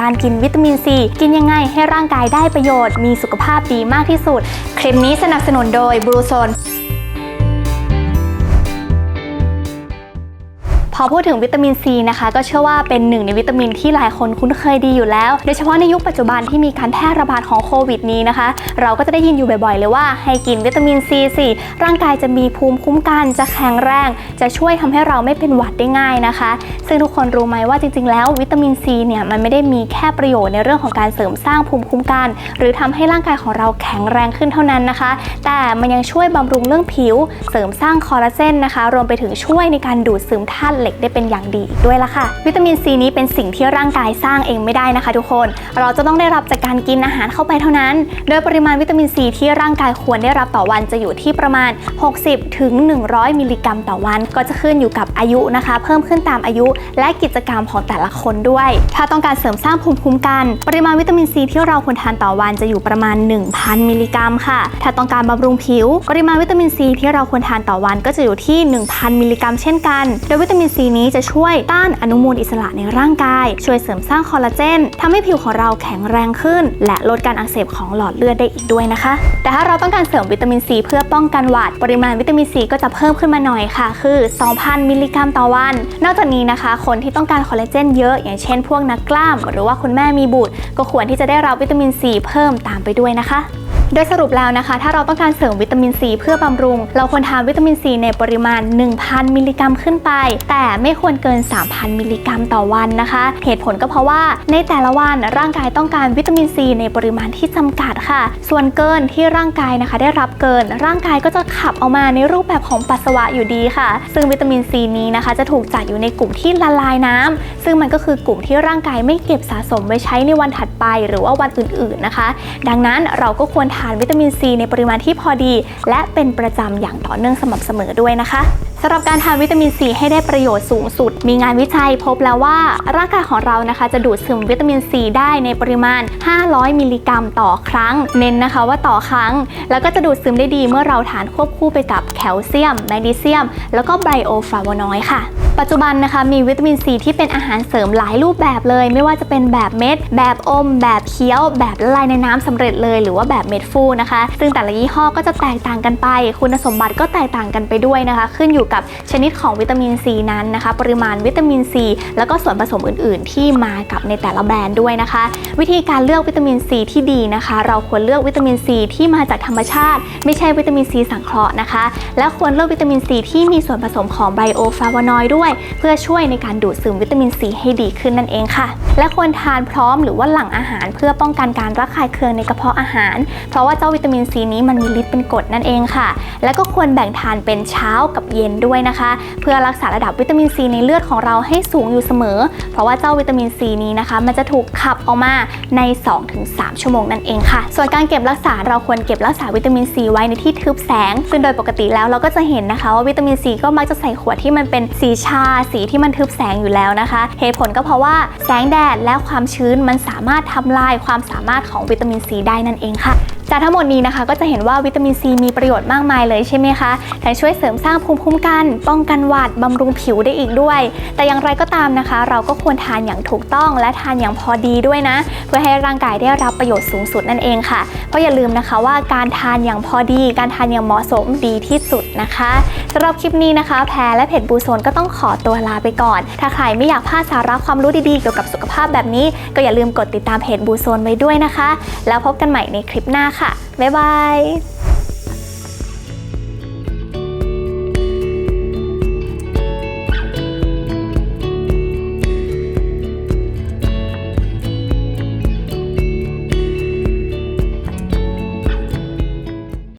การกินวิตามินซีกินยังไงให้ร่างกายได้ประโยชน์ มีสุขภาพดีมากที่สุด คลิปนี้สนับสนุนโดยบรูโซน พอพูดถึงวิตามินซีนะคะ ก็เชื่อว่าเป็นหนึ่งในวิตามินที่หลายคนคุ้นเคยดีอยู่แล้ว โดยเฉพาะในยุคปัจจุบันที่มีการแพร่ระบาดของโควิดนี้นะคะ เราก็จะได้ยินอยู่บ่อยๆ เลยว่าให้กินวิตามินซีสิร่างกายจะมีภูมิคุ้มกัน จะแข็งแรง จะช่วยทำให้เราไม่เป็นหวัดได้ง่ายนะคะ ซึ่งทุกคนรู้ไหมว่าจริงๆ แล้ววิตามินซีเนี่ยมันไม่ได้มีแค่ประโยชน์ในเรื่องของการเสริมสร้างภูมิคุ้มกัน หรือทำให้ร่างกายของเราแข็งแรงขึ้นเท่านั้นนะคะ แต่มันยังช่วยบำรุงเรื่องผิว เสริมสร้างคอลลาเจนนะคะ รวมไปถึงช่วยในการดูดซึมธาตุเหล็กได้เป็นอย่างดีอีกด้วยละค่ะ วิตามินซีนี้เป็นสิ่งที่ร่างกายสร้างเองไม่ได้นะคะ ทุกคน เราจะต้องได้รับจากการกินอาหารเข้าไปเท่านั้น โดยปริมาณวิตามินซีที่ร่างกายควรได้รับต่อวันจะอยู่ที่ประมาณ 60ถึง100 มิลลิกรัมต่อวัน ก็จะขึ้นอยู่กับอายุนะคะ เพิ่มขึ้นตามอายุ และกิจกรรมของแต่ละคนด้วย ถ้าต้องการเสริมสร้างภูมิคุ้มกัน ปริมาณวิตามินซีที่เราควรทานต่อวันจะอยู่ประมาณ 1,000 มิลลิกรัมค่ะ ถ้าต้องการบำรุงผิว ปริมาณวิตามินซีที่เราควรทานต่อวันก็จะอยู่ที่ 1,000 มิลลิกรัมเช่นกัน โดยวิตามินซีนี้จะช่วยต้านอนุมูลอิสระในร่างกาย ช่วยเสริมสร้างคอลลาเจนทำให้ผิวของเราแข็งแรงขึ้น และลดการอักเสบของหลอดเลือดได้อีกด้วยนะคะ แต่ถ้าเราต้องการเสริมวิตามินซีเพื่อป้องกันหวัด ปริมาณวิตามินซีก็จะเพิ่มขึ้นมาหน่อยค่ะ คือ 2,000 มิลลิกรัมต่อวัน นอกจากนี้นะคะ คนที่ต้องการคอลลาเจนเยอะ อย่างเช่นพวกนักกล้าม หรือว่าคุณแม่มีบุตร ก็ควรที่จะได้รับวิตามินซีเพิ่มตามไปด้วยนะคะ โดยสรุปแล้วนะคะ ถ้าเราต้องการเสริมวิตามินซีเพื่อบำรุง เราควรทานวิตามินซีในปริมาณ 1,000 มิลลิกรัมขึ้นไป แต่ไม่ควรเกิน 3,000 มิลลิกรัมต่อวันนะคะ เหตุผลก็เพราะว่าในแต่ละวันร่างกายต้องการวิตามินซีในปริมาณที่จำกัดค่ะ ส่วนเกินที่ร่างกายนะคะ ได้รับเกิน ร่างกายก็จะขับออกมาในรูปแบบของปัสสาวะอยู่ดีค่ะ ซึ่งวิตามินซีนี้นะคะ จะถูกจัดอยู่ในกลุ่มที่ละลายน้ำซึ่งมันก็คือกลุ่มที่ร่างกายไม่เก็บสะสมไว้ใช้ในวันถัดไป หรือว่าวันอื่นๆนะคะ ดังนั้นเราก็ควรทานวิตามินซีในปริมาณที่พอดี และเป็นประจำอย่างต่อเนื่องสม่ำเสมอด้วยนะคะสำหรับการทานวิตามินซีให้ได้ประโยชน์สูงสุด มีงานวิจัยพบแล้วว่าร่างกายของเรานะคะจะดูดซึมวิตามินซีได้ในปริมาณ 500 มิลลิกรัมต่อครั้ง เน้นนะคะว่าต่อครั้ง แล้วก็จะดูดซึมได้ดีเมื่อเราทานควบคู่ไปกับแคลเซียม แมกนีเซียม แล้วก็ไบโอฟลาโวนอยด์ค่ะ ปัจจุบันนะคะมีวิตามินซีที่เป็นอาหารเสริมหลายรูปแบบเลย ไม่ว่าจะเป็นแบบเม็ด แบบอม แบบเคี้ยว แบบละลายในน้ำสำเร็จเลย หรือว่าแบบเม็ดฟูนะคะ ซึ่งแต่ละยี่ห้อก็จะแตกต่างกันไป คุณสมบัติก็แตกต่างกันไปด้วยนะคะ ขึ้นอยู่กับชนิดของวิตามินซีนั้นนะคะ ปริมาณวิตามินซีแล้วก็ส่วนผสมอื่น ๆ ที่มากับในแต่ละแบรนด์ด้วยนะคะ วิธีการเลือกวิตามินซีที่ดีนะคะ เราควรเลือกวิตามินซีที่มาจากธรรมชาติ ไม่ใช่วิตามินซีสังเคราะห์นะคะ และควรเลือกวิตามินซีที่มีส่วนผสมของไบโอฟลาโวนอยด์ด้วยเพื่อช่วยในการดูดซึมวิตามินซีให้ดีขึ้นนั่นเองค่ะ และควรทานพร้อมหรือว่าหลังอาหาร เพื่อป้องกันการระคายเคืองในกระเพาะอาหาร เพราะว่าเจ้าวิตามินซีนี้มันมีฤทธิ์เป็นกรดนั่นเองค่ะ และก็ควรแบ่งทานเป็นเช้ากับเย็นด้วยนะคะ เพื่อรักษาระดับวิตามินซีในเลือดของเราให้สูงอยู่เสมอ เพราะว่าเจ้าวิตามินซีนี้นะคะ มันจะถูกขับออกมาใน 2-3 ชั่วโมงนั่นเองค่ะ ส่วนการเก็บรักษาเราควรเก็บรักษาวิตามินซีไว้ในที่ทึบแสง ซึ่งโดยปกติแล้วเราก็จะเห็นนะคะว่าวิตามินซีก็มักจะใส่ขวดที่มันเป็นสีชาสีที่มันทึบแสงอยู่แล้วนะคะ เหตุผลก็เพราะว่าแสงแดดและความชื้นมันสามารถทำลายความสามารถของวิตามินซีได้นั่นเองค่ะจากทั้งหมดนี้นะคะก็จะเห็นว่าวิตามินซีมีประโยชน์มากมายเลยใช่ไหมคะทั้งช่วยเสริมสร้างภูมิคุ้มกัน ป้องกันหวัดบำรุงผิวได้อีกด้วย แต่อย่างไรก็ตามนะคะ เราก็ควรทานอย่างถูกต้องและทานอย่างพอดีด้วยนะ เพื่อให้ร่างกายได้รับประโยชน์สูงสุดนั่นเองค่ะ เพราะอย่าลืมนะคะว่าการทานอย่างพอดี การทานอย่างเหมาะสมดีที่สุดนะคะ สำหรับคลิปนี้นะคะ แพรและเพจบูโซนก็ต้องขอตัวลาไปก่อน ถ้าใครไม่อยากพลาดสาระความรู้ดีๆเกี่ยวกับสุขภาพแบบนี้ ก็อย่าลืมกดติดตามเพจบูโซนไว้ด้วยนะคะ แล้วพบกันใหม่ในคลิปหน้าค่ะบ๊ายบาย